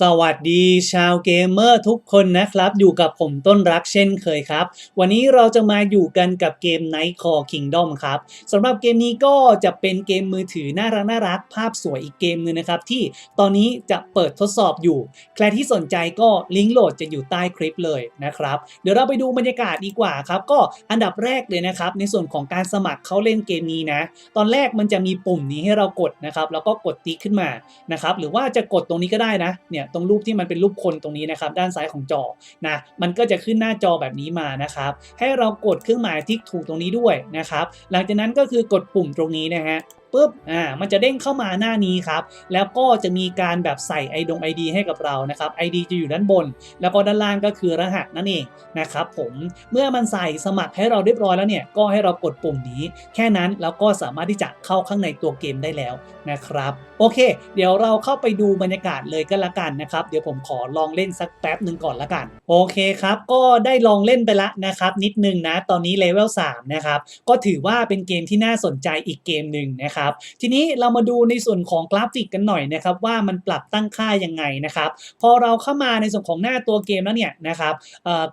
สวัสดีชาวเกมเมอร์ทุกคนนะครับ อยู่กับผมต้นรักเช่นเคยครับ วันนี้เราจะมาอยู่กันกับเกม Night Core Kingdom ครับสำหรับเกมนี้ก็จะเป็นเกมมือถือน่ารักน่ารักภาพสวยอีกเกมหนึงนะครับ ที่ตอนนี้จะเปิดทดสอบอยู่ ใครที่สนใจก็ลิงก์โหลดจะอยู่ใต้คลิปเลยนะครับ เดี๋ยวเราไปดูบรรยากาศดีกว่าครับ ก็อันดับแรกเลยนะครับ ในส่วนของการสมัครเขาเล่นเกมนี้นะ ตอนแรกมันจะมีปุ่มนี้ให้เรากดนะครับแล้วก็กดติ๊กขึ้นมานะครับหรือว่าจะกดตรงนี้ก็ได้นะเนี่ยตรงรูปที่มันเป็นรูปคนตรงนี้นะครับด้านซ้ายของจอนะมันก็จะขึ้นหน้าจอแบบนี้มานะครับ ให้เรากดเครื่องหมายทิกถูกตรงนี้ด้วยนะครับ หลังจากนั้นก็คือกดปุ่มตรงนี้นะฮะ ปุ๊บอ่ามันจะเด้งเข้ามาหน้านี้ครับ แล้วก็จะมีการแบบใส่ไอดง ID ให้กับเรานะครับ ID จะอยู่ด้านบน แล้วก็ด้านล่างก็คือรหัสนั่นเองนะครับผมเมื่อมันใส่สมัครให้เราเรียบร้อยแล้วเนี่ยก็ให้เรากดปุ่มนี้ แค่นั้นแล้วก็สามารถที่จะเข้าข้างในตัวเกมได้แล้วนะครับโอเค เดี๋ยวเราเข้าไปดูบรรยากาศเลยก็แล้วกันนะครับ เดี๋ยวผมขอลองเล่นสักแป๊บหนึ่งก่อนละกัน โอเคครับ ก็ได้ลองเล่นไปละนะครับ นิดนึงนะ ตอนนี้เลเวล3นะครับ ก็ถือว่าเป็นเกมที่น่าสนใจอีกเกมหนึ่งนะครับทีนี้เรามาดูในส่วนของกราฟิกกันหน่อยนะครับว่ามันปรับตั้งค่ายังไงนะครับ พอเราเข้ามาในส่วนของหน้าตัวเกมแล้วเนี่ยนะครับ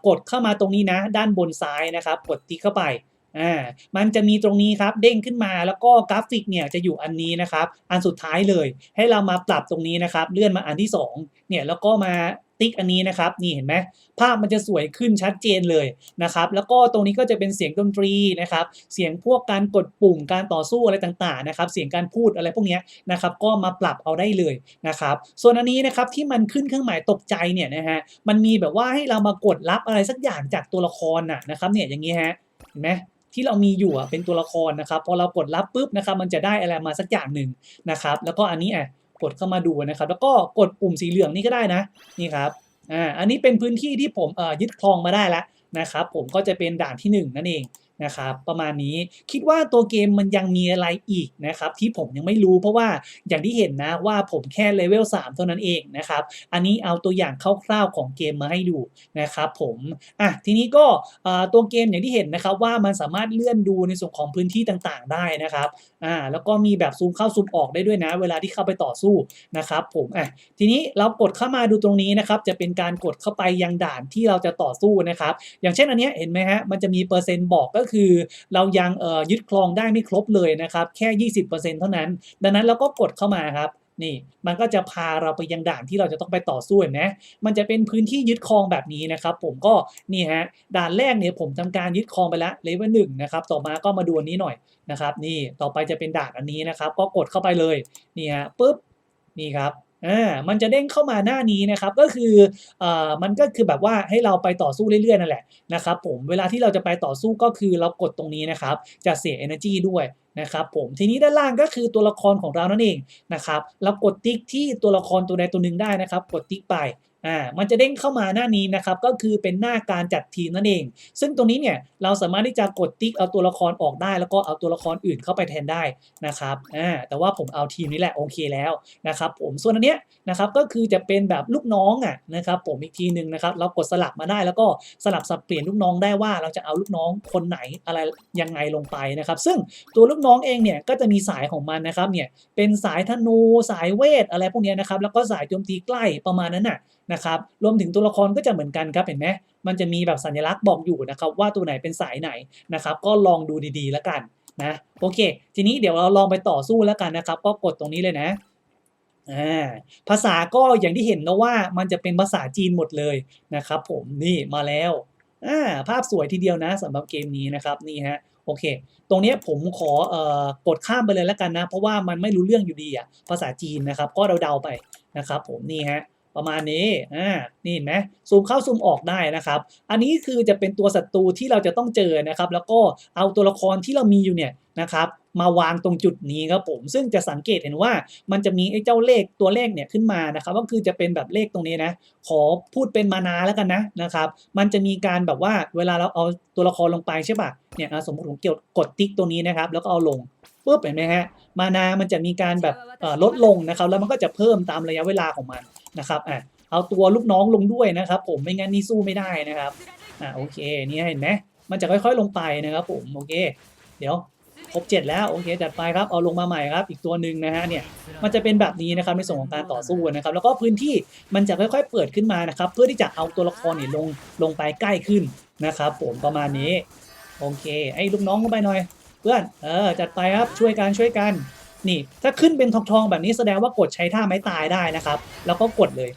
กดเข้ามาตรงนี้นะ ด้านบนซ้ายนะครับ กดติ๊กเข้าไปอ่ามันจะมีตรงนี้ครับเด้งขึ้นมาแล้วก็กราฟิกเนี่ยจะอยู่อันนี้นะครับ อันสุดท้ายเลย ให้เรามาปรับตรงนี้นะครับ เลื่อนมาอันที่สองเนี่ยแล้วก็มา ติ๊กอันนี้นะครับนี่เห็นไหมภาพมันจะสวยขึ้นชัดเจนเลยนะครับแล้วก็ตรงนี้ก็จะเป็นเสียงดนตรีนะครับเสียงพวกการกดปุ่มการต่อสู้อะไรต่างๆนะครับเสียงการพูดอะไรพวกนี้นะครับก็มาปรับเอาได้เลยนะครับส่วนอันนี้นะครับที่มันขึ้นเครื่องหมายตกใจเนี่ยนะฮะมันมีแบบว่าให้เรามากดรับอะไรสักอย่างจากตัวละครน่ะนะครับเนี่ยอย่างนี้ฮะเห็นไหมที่เรามีอยู่อะเป็นตัวละครนะครับพอเรากดรับปุ๊บนะครับมันจะได้อะไรมาสักอย่างหนึ่งนะครับแล้วก็อันนี้อะ กดเข้ามาดูนะครับ แล้วก็กดปุ่มสีเหลืองนี่ก็ได้นะนี่ครับอ่าอันนี้เป็นพื้นที่ที่ผมเอ่อยึดครองมาได้แล้วนะครับ ผมก็จะเป็นด่านที่หนึ่งนั่นเอง นะครับประมาณนี้คิดว่าตัวเกมมันยังมีอะไรอีกนะครับที่ผมยังไม่รู้เพราะว่าอย่างที่เห็นนะว่าผมแค่เลเวล3เท่านั้นเองนะครับอันนี้เอาตัวอย่างคร่าวๆของเกมมาให้ดูนะครับผมอะทีนี้ก็ตัวเกมอย่างที่เห็นนะครับว่ามันสามารถเลื่อนดูในส่วนของพื้นที่ต่างๆ ได้นะครับอ่าแล้วก็มีแบบซูมเข้าซูมออกได้ด้วยนะ เวลาที่เข้าไปต่อสู้นะครับผมอะทีนี้เรากดเข้ามาดูตรงนี้นะครับจะเป็นการกดเข้าไปยังด่านที่เราจะต่อสู้นะครับอย่างเช่นอันนี้เห็นไหมฮะมันจะมีเปอร์เซ็นต์บอกก็็คือเรายังยึดครองได้ไม่ครบเลยนะครับ แค่ 20%เท่านั้น ดังนั้นเราก็กดเข้ามาครับนี่มันก็จะพาเราไปยังด่านที่เราจะต้องไปต่อสู้เห็นไหมมันจะเป็นพื้นที่ยึดครองแบบนี้นะครับ ผมก็นี่ฮะด่านแรกเนี่ยผมทำการยึดครองไปแล้วเลเวลหนึ่งนะครับต่อมาก็มาดูอันนี้หน่อยนะครับ นี่ต่อไปจะเป็นด่านอันนี้นะครับ ก็กดเข้าไปเลยนี่ฮะปุ๊บนี่ครับ อ่ามันจะเด้งเข้ามาหน้านี้นะครับ ก็คือเอ่อมันก็คือแบบว่าให้เราไปต่อสู้เรื่อยๆนั่นแหละนะครับผมเวลาที่เราจะไปต่อสู้ก็คือเรากดตรงนี้นะครับ จะเสีย energy ด้วยนะครับผมทีนี้ด้านล่างก็คือตัวละครของเรานั่นเองนะครับเรากดติ๊กที่ตัวละครตัวใดตัวหนึ่งได้นะครับ กดติ๊กไป อ่ามันจะเด้งเข้ามาหน้านี้นะครับก็คือเป็นหน้าการจัดทีมนั่นเอง ซึ่งตรงนี้เนี่ยเราสามารถที่จะกดติ๊กเอาตัวละครออกได้ แล้วก็เอาตัวละครอื่นเข้าไปแทนได้นะครับอ่าแต่ว่าผมเอาทีมนี้แหละโอเคแล้วนะครับผมส่วนอันเนี้ยนะครับก็คือจะเป็นแบบลูกน้องอะนะครับผมอีกทีหนึ่งนะครับเรากดสลับมาได้แล้วก็สลับสับเปลี่ยนลูกน้องได้ว่าเราจะเอาลูกน้องคนไหนอะไรยังไงลงไปนะครับ ซึ่งตัวลูกน้องเองเนี่ยก็จะมีสายของมันนะครับเนี่ยเป็นสายธนูสายเวทอะไรพวกเนี้ยนะครับแล้วก็สายโจมตีใกล้ประมาณนั้นน่ะนะครับรวมถึงตัวละครก็จะเหมือนกันครับเห็นไหมมันจะมีแบบสัญลักษณ์บอกอยู่นะครับว่าตัวไหนเป็นสายไหนนะครับก็ลองดูดีๆแล้วกันนะโอเค ทีนี้เดี๋ยวเราลองไปต่อสู้แล้วกันนะครับ ก็กดตรงนี้เลยนะอ่าภาษาก็อย่างที่เห็นนะว่ามันจะเป็นภาษาจีนหมดเลยนะครับ ผมนี่มาแล้วอ่าภาพสวยทีเดียวนะสำหรับเกมนี้นะครับนี่ฮะโอเค ตรงนี้ผมขอเอ่อกดข้ามไปเลยแล้วกันนะ เพราะว่ามันไม่รู้เรื่องอยู่ดีอะภาษาจีนนะครับ ก็เดาๆไปนะครับ ผมนี่ฮะ ประมาณนี้อ่านี่เห็นไหมซูมเข้าซูมออกได้นะครับ อันนี้คือจะเป็นตัวศัตรูที่เราจะต้องเจอนะครับ แล้วก็เอาตัวละครที่เรามีอยู่เนี่ยนะครับมาวางตรงจุดนี้ครับผมซึ่งจะสังเกตเห็นว่ามันจะมีไอ้เจ้าเลขตัวเลขเนี่ยขึ้นมานะครับก็คือจะเป็นแบบเลขตรงนี้นะ ขอพูดเป็นมานาแล้วกันนะนะครับ มันจะมีการแบบว่าเวลาเราเอาตัวละครลงไปใช่ปะเนี่ยสมมติผมเกี่ยวกดติ๊กตัวนี้นะครับ แล้วก็เอาลงปุ๊บเห็นไหมฮะมานามันจะมีการแบบลดลงนะครับ แล้วมันก็จะเพิ่มตามระยะเวลาของมัน นะครับอะเอาตัวลูกน้องลงด้วยนะครับ ผมไม่งั้นนี่สู้ไม่ได้นะครับอะโอเคนี่เห็นไหมมันจะค่อยๆลงไปนะครับผมโอเค เดี๋ยวครบเจ็ดแล้วโอเคจัดไปครับเอาลงมาใหม่ครับ อีกตัวหนึ่งนะฮะเนี่ยมันจะเป็นแบบนี้นะครับในส่วนของการต่อสู้นะครับ แล้วก็พื้นที่มันจะค่อยๆเปิดขึ้นมานะครับ เพื่อที่จะเอาตัวละครเนี่ยลงลงไปใกล้ขึ้นนะครับ ผมประมาณนี้โอเค ไอ้ลูกน้องเข้าไปหน่อย เพื่อนเออจัดไปครับช่วยกันช่วยกัน นี่ถ้าขึ้นเป็นทองทองๆแบบนี้แสดงว่ากดใช้ท่าไม้ตายได้นะครับ แล้วก็กดเลย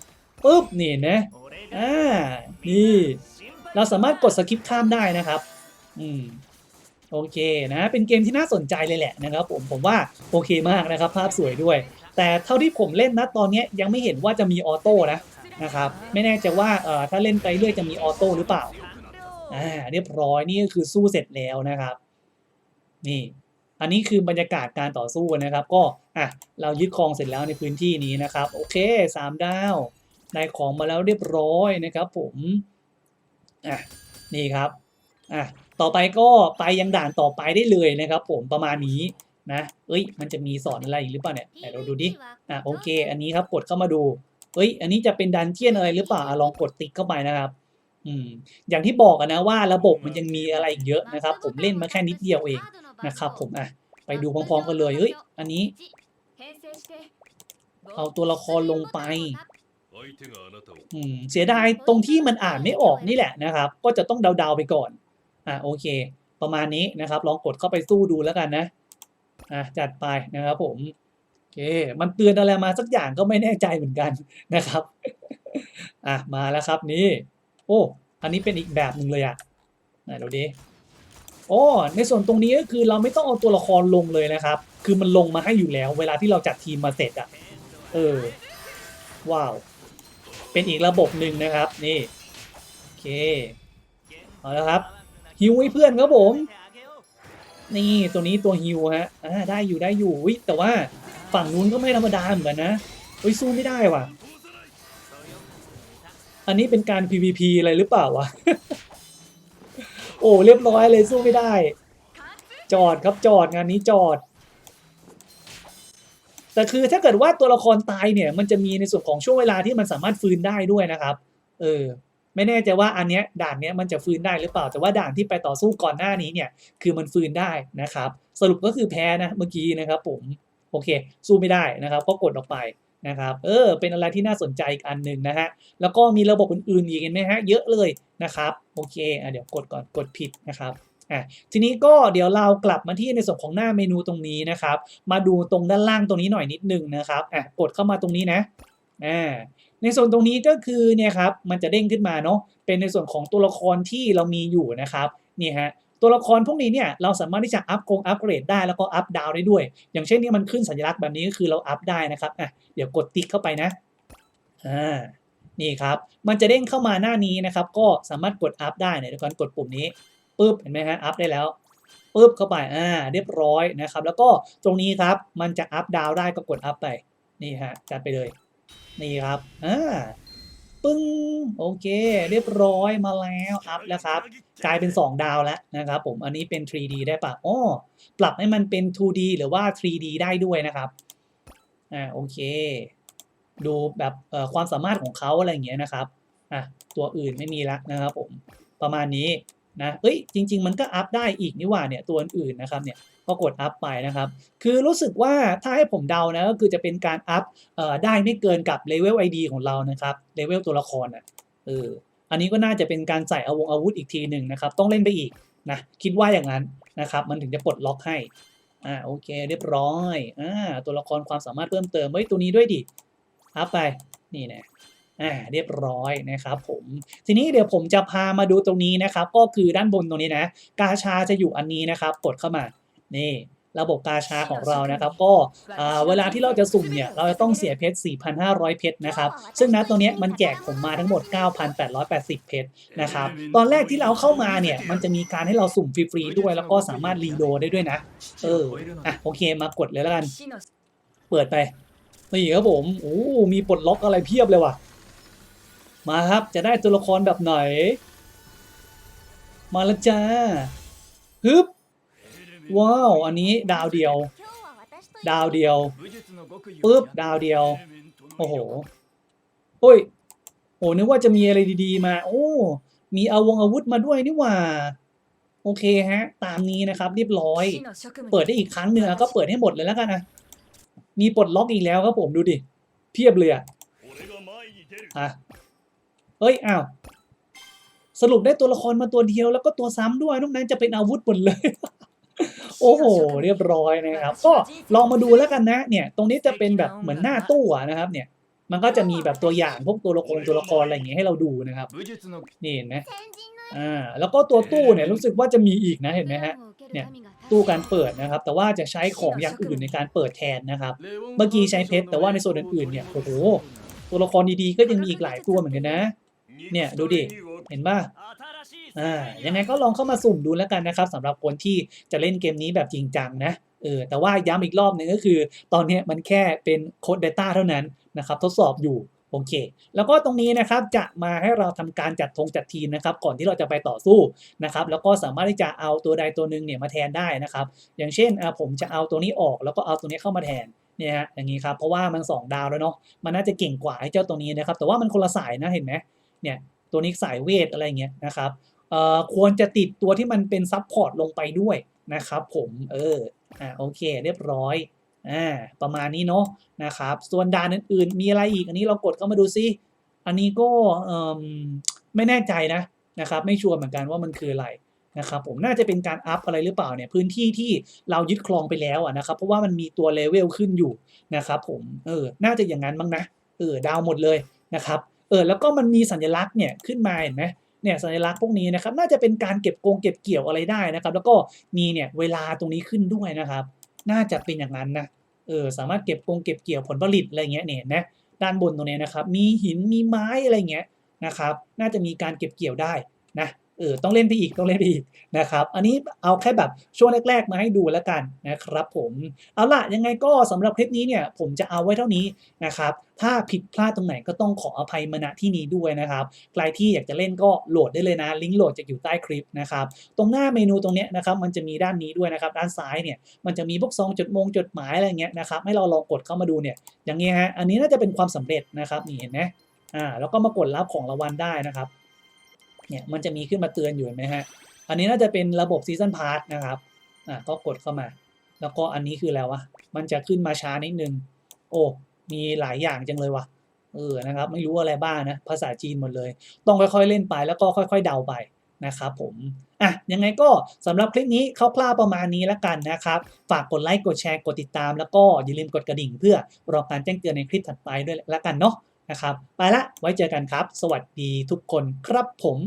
ปุ๊บนี่นะอ่านี่เราสามารถกดสกิปข้ามได้นะครับ อืมโอเคนะเป็นเกมที่น่าสนใจเลยแหละนะครับ ผมผมว่าโอเคมากนะครับ ภาพสวยด้วย แต่เท่าที่ผมเล่นนะตอนนี้ยยังไม่เห็นว่าจะมีออโต้นะนะครับไม่แน่ใจว่าเอ่อถ้าเล่นไปเรื่อยจะมีออโต้หรือเปล่าอ่าเรียบร้อยนี่ก็คือสู้เสร็จแล้วนะครับ นี่ อันนี้คือบรรยากาศการต่อสู้นะครับ ก็อะเรายึดครองเสร็จแล้วในพื้นที่นี้นะครับ โอเคสามดาวได้ของมาแล้วเรียบร้อยนะครับผมอะนี่ครับอะต่อไปก็ไปยังด่านต่อไปได้เลยนะครับ ผมประมาณนี้นะเอ้ย มันจะมีสอนอะไรอีกหรือเปล่าเนี่ยไหนเราดูดิอะโอเค อันนี้ครับกดเข้ามาดูเอ้ย อันนี้จะเป็นดันเจียนอะไรหรือเปล่าลองกดติ๊กเข้าไปนะครับ อืมอย่างที่บอกนะว่าระบบมันยังมีอะไรอีกเยอะนะครับ ผมเล่นมาแค่นิดเดียวเองนะครับ ผมอะไปดูพร้อมๆกันเลยเฮ้ยอันนี้ เอาตัวละครลงไปอืมเสียดายตรงที่มันอ่านไม่ออกนี่แหละนะครับ ก็จะต้องเดาๆไปก่อนอะโอเค ประมาณนี้นะครับ ลองกดเข้าไปสู้ดูแล้วกันนะอะจัดไปนะครับผมโอเค มันเตือนอะไรมาสักอย่างก็ไม่แน่ใจเหมือนกันนะครับอะมาแล้วครับนี่ โอ้ อันนี้เป็นอีกแบบหนึ่งเลยอะไหนดูดิโอ้ในส่วนตรงนี้ก็คือเราไม่ต้องเอาตัวละครลงเลยนะครับ คือมันลงมาให้อยู่แล้ว เวลาที่เราจัดทีมมาเสร็จอะเออ ว้าว เป็นอีกระบบหนึ่งนะครับ นี่ โอเค เอาละครับฮิวให้เพื่อนครับผม นี่ตัวนี้ตัวฮิวฮะอ่าได้อยู่ได้อยู่วิแต่ว่าฝั่งนู้นก็ไม่ธรรมดาเหมือนกันนะเฮ้ยสู้ไม่ได้ว่ะ อันนี้เป็นการ PVP อะไรหรือเปล่าวะ โอ้เรียบร้อยเลยสู้ไม่ได้ จอดครับจอดงานนี้จอด แต่คือถ้าเกิดว่าตัวละครตายเนี่ย มันจะมีในส่วนของช่วงเวลาที่มันสามารถฟื้นได้ด้วยนะครับ เออ ไม่แน่ใจว่าอันเนี้ยด่านเนี้ยมันจะฟื้นได้หรือเปล่า แต่ว่าด่านที่ไปต่อสู้ก่อนหน้านี้เนี่ย คือมันฟื้นได้นะครับ สรุปก็คือแพ้นะเมื่อกี้นะครับ ผม โอเค สู้ไม่ได้นะครับ ก็กดออกไป นะครับ เออ เป็นอะไรที่น่าสนใจอีกอันหนึ่งนะฮะ แล้วก็มีระบบอื่นๆอีกเห็นไหมฮะ เยอะเลยนะครับ โอเคอะเดี๋ยวกดก่อน กดผิดนะครับอะทีนี้ก็เดี๋ยวเรากลับมาที่ในส่วนของหน้าเมนูตรงนี้นะครับ มาดูตรงด้านล่างตรงนี้หน่อยนิดนึงนะครับอะกดเข้ามาตรงนี้นะอ่าในส่วนตรงนี้ก็คือเนี่ยครับ มันจะเด้งขึ้นมาเนาะ เป็นในส่วนของตัวละครที่เรามีอยู่นะครับ นี่ฮะ ตัวละครพวกนี้เนี่ยเราสามารถที่จะอัพกงอัพเกรดได้แล้วก็อัพดาวได้ด้วย อย่างเช่นนี่มันขึ้นสัญลักษณ์แบบนี้ก็คือเราอัพได้นะครับอะเดี๋ยวกดติ๊กเข้าไปนะอ่านี่ครับมันจะเด้งเข้ามาหน้านี้นะครับก็สามารถกดอัพได้เนี่ยเดี๋ยวก่อนกดปุ่มนี้ปุ๊บเห็นไหมฮะอัพได้แล้วปุ๊บเข้าไปอ่าเรียบร้อยนะครับ แล้วก็ตรงนี้ครับมันจะอัพดาวได้ก็กดอัพไปนี่ฮะจัดไปเลยนี่ครับอ่า ปึ้งโอเค เรียบร้อยมาแล้วอัพแล้วครับ กลายเป็น 2 ดาวแล้วนะครับผมอันนี้เป็น 3D ได้ปะอ๋อปรับให้มันเป็น 2D หรือว่า 3D ได้ด้วยนะครับอ่าโอเค ดูแบบความสามารถของเขาอะไรอย่างเงี้ยนะครับอะตัวอื่นไม่มีละนะครับผมประมาณนี้นะเอ้ยจริง ๆ มันก็อัพได้อีกนี่หว่าเนี่ยตัวอื่นนะครับเนี่ย ก็กดอัพไปนะครับ คือรู้สึกว่าถ้าให้ผมเดานะก็คือจะเป็นการอัพได้ไม่เกินกับเลเวล ID ของเรานะครับเลเวลตัวละครอะเอออันนี้ก็น่าจะเป็นการใส่อาวงอาวุธอีกทีหนึ่งนะครับ ต้องเล่นไปอีกนะคิดว่าอย่างนั้นนะครับ มันถึงจะปลดล็อกให้อ่าโอเคเรียบร้อยอ่าตัวละครความสามารถเพิ่มเติมเฮ้ยตัวนี้ด้วยดิอัพไปนี่นะอ่าเรียบร้อยนะครับผมทีนี้เดี๋ยวผมจะพามาดูตรงนี้นะครับ ก็คือด้านบนตรงนี้นะ กาชาจะอยู่อันนี้นะครับ กดเข้ามา นี่ระบบกาชาของเรานะครับ ก็อ่าเวลาที่เราจะสุ่มเนี่ย เราจะต้องเสียเพชร 4,500 เพชรนะครับ ซึ่งนะตัวเนี้ยมันแจกผมมาทั้งหมด 9,880 เพชรนะครับ ตอนแรกที่เราเข้ามาเนี่ย มันจะมีการให้เราสุ่มฟรีๆด้วย แล้วก็สามารถรีโหลดได้ด้วยนะ เออ อะโอเคมากดเลยแล้วกัน เปิดไปนี่ครับผมโอ้มีปลดล็อกอะไรเพียบเลยว่ะ มาครับจะได้ตัวละครแบบไหน มาแล้วจ้าฮึบ ว้าว อันนี้ดาวเดียว ดาวเดียวปึ๊บดาวเดียว โอ้โหโอ้ยโอ้นึกว่าจะมีอะไรดีๆมา โอ้ มีอาวงอาวุธมาด้วยนี่หว่า โอเคฮะ ตามนี้นะครับ เรียบร้อย เปิดได้อีกครั้งหนึ่งก็เปิดให้หมดเลยแล้วกันนะมีปลดล็อกอีกแล้วครับผมดูดิ เพียบเลยอะอะเฮ้ยอ้าวสรุปได้ตัวละครมาตัวเดียวแล้วก็ตัวซ้ำด้วยนอกนั้นจะเป็นอาวุธหมดเลย โอ้โห เรียบร้อยนะครับ ก็ลองมาดูแล้วกันนะ เนี่ย ตรงนี้จะเป็นแบบเหมือนหน้าตู้นะครับ เนี่ย มันก็จะมีแบบตัวอย่างพวกตัวละครตัวละครอะไรอย่างเงี้ยให้เราดูนะครับ นี่เห็นไหมอ่า แล้วก็ตัวตู้เนี่ยรู้สึกว่าจะมีอีกนะเห็นไหมฮะ เนี่ยตู้การเปิดนะครับ แต่ว่าจะใช้ของอย่างอื่นในการเปิดแทนนะครับ เมื่อกี้ใช้เพชรแต่ว่าในโซนอื่นๆเนี่ยโอ้โหตัวละครดีๆก็ยังมีอีกหลายตัวเหมือนกันนะ เนี่ยดูดิเห็นป่ะ อ่ายังไงก็ลองเข้ามาสุ่มดูแล้วกันนะครับสำหรับคนที่จะเล่นเกมนี้แบบจริงจังนะเออแต่ว่าย้ำอีกรอบหนึงก็คือ ตอนนี้มันแค่เป็นโค้ดเบต้าเท่านั้นนะครับทดสอบอยู่โอเค แล้วก็ตรงนี้นะครับจะมาให้เราทำการจัดธงจัดทีมนะครับ ก่อนที่เราจะไปต่อสู้นะครับ แล้วก็สามารถที่จะเอาตัวใดตัวหนึ่งเนี่ยมาแทนได้นะครับ อย่างเช่นผมจะเอาตัวนี้ออกแล้วก็เอาตัวนี้เข้ามาแทนเนี่ยฮะอย่างนี้ครับ เพราะว่ามัน 2 ดาวแล้วเนาะมันน่าจะเก่งกว่าไอ้เจ้าตัวนี้นะครับ แต่ว่ามันคนละสายนะเห็นไหมเนี่ยตัวนี้สายเวทอะไรเงี้ยนะครับ ควรจะติดตัวที่มันเป็นซับพอร์ตลงไปด้วยนะครับผมเอออ่าโอเคเรียบร้อยอ่าประมาณนี้เนาะนะครับส่วนด่านอื่นๆ มีอะไรอีกอันนี้เรากดเข้ามาดูซิอันนี้ก็เอ่มไม่แน่ใจนะนะครับไม่ชัวร์เหมือนกันว่ามันคืออะไรนะครับผมน่าจะเป็นการอัพอะไรหรือเปล่าเนี่ยพื้นที่ที่เรายึดครองไปแล้วอะนะครับเพราะว่ามันมีตัวเลเวลขึ้นอยู่นะครับผมเออน่าจะอย่างนั้นบ้างนะเออดาวหมดเลยนะครับเออแล้วก็มันมีสัญลักษณ์เนี่ยขึ้นมาเห็นไหม เนี่ยสัญลักษณ์พวกนี้นะครับน่าจะเป็นการเก็บโกงเก็บเกี่ยวอะไรได้นะครับ แล้วก็มีเนี่ยเวลาตรงนี้ขึ้นด้วยนะครับ น่าจะเป็นอย่างนั้นนะเออสามารถเก็บโกงเก็บเกี่ยวผลผลิตอะไรเงี้ยเนี่ยนะด้านบนตรงนี้นะครับ มีหินมีไม้อะไรเงี้ยนะครับ น่าจะมีการเก็บเกี่ยวได้นะ เออต้องเล่นไปอีกต้องเล่นไปอีกนะครับ อันนี้เอาแค่แบบช่วงแรกๆมาให้ดูแล้วกันนะครับผมเอาล่ะยังไงก็สำหรับคลิปนี้เนี่ยผมจะเอาไว้เท่านี้นะครับถ้าผิดพลาดตรงไหนก็ต้องขออภัยมาณที่นี้ด้วยนะครับใครที่อยากจะเล่นก็โหลดได้เลยนะ ลิงก์โหลดจะอยู่ใต้คลิปนะครับตรงหน้าเมนูตรงเนี้ยนะครับมันจะมีด้านนี้ด้วยนะครับด้านซ้ายเนี่ยมันจะมีพวกซองจดมงจดหมายอะไรเงี้ยนะครับให้เราลองกดเข้ามาดูเนี่ยอย่างเงี้ยฮะอันนี้น่าจะเป็นความสำเร็จนะครับนี่เห็นไหมอ่าแล้วก็มากดรับของรางวัลได้นะครับ เนี่ยมันจะมีขึ้นมาเตือนอยู่เห็นไหมฮะ อันนี้น่าจะเป็นระบบซีซันพาร์ตนะครับอ่าก็กดเข้ามา แล้วก็อันนี้คือแล้ววะมันจะขึ้นมาช้านิดนึง โอ้มีหลายอย่างจังเลยวะเออนะครับไม่รู้อะไรบ้างนะภาษาจีนหมดเลย ต้องค่อยๆเล่นไปแล้วก็ค่อย ๆ เดาไปนะครับผมอะยังไงก็สำหรับคลิปนี้คร่าวๆประมาณนี้แล้วกันนะครับ ฝากกดไลค์กดแชร์กดติดตาม แล้วก็อย่าลืมกดกระดิ่ง เพื่อรอการแจ้งเตือนในคลิปถัดไปด้วยแล้วกันเนาะ นะครับ ไปละไว้เจอกันครับ สวัสดีทุกคนครับผม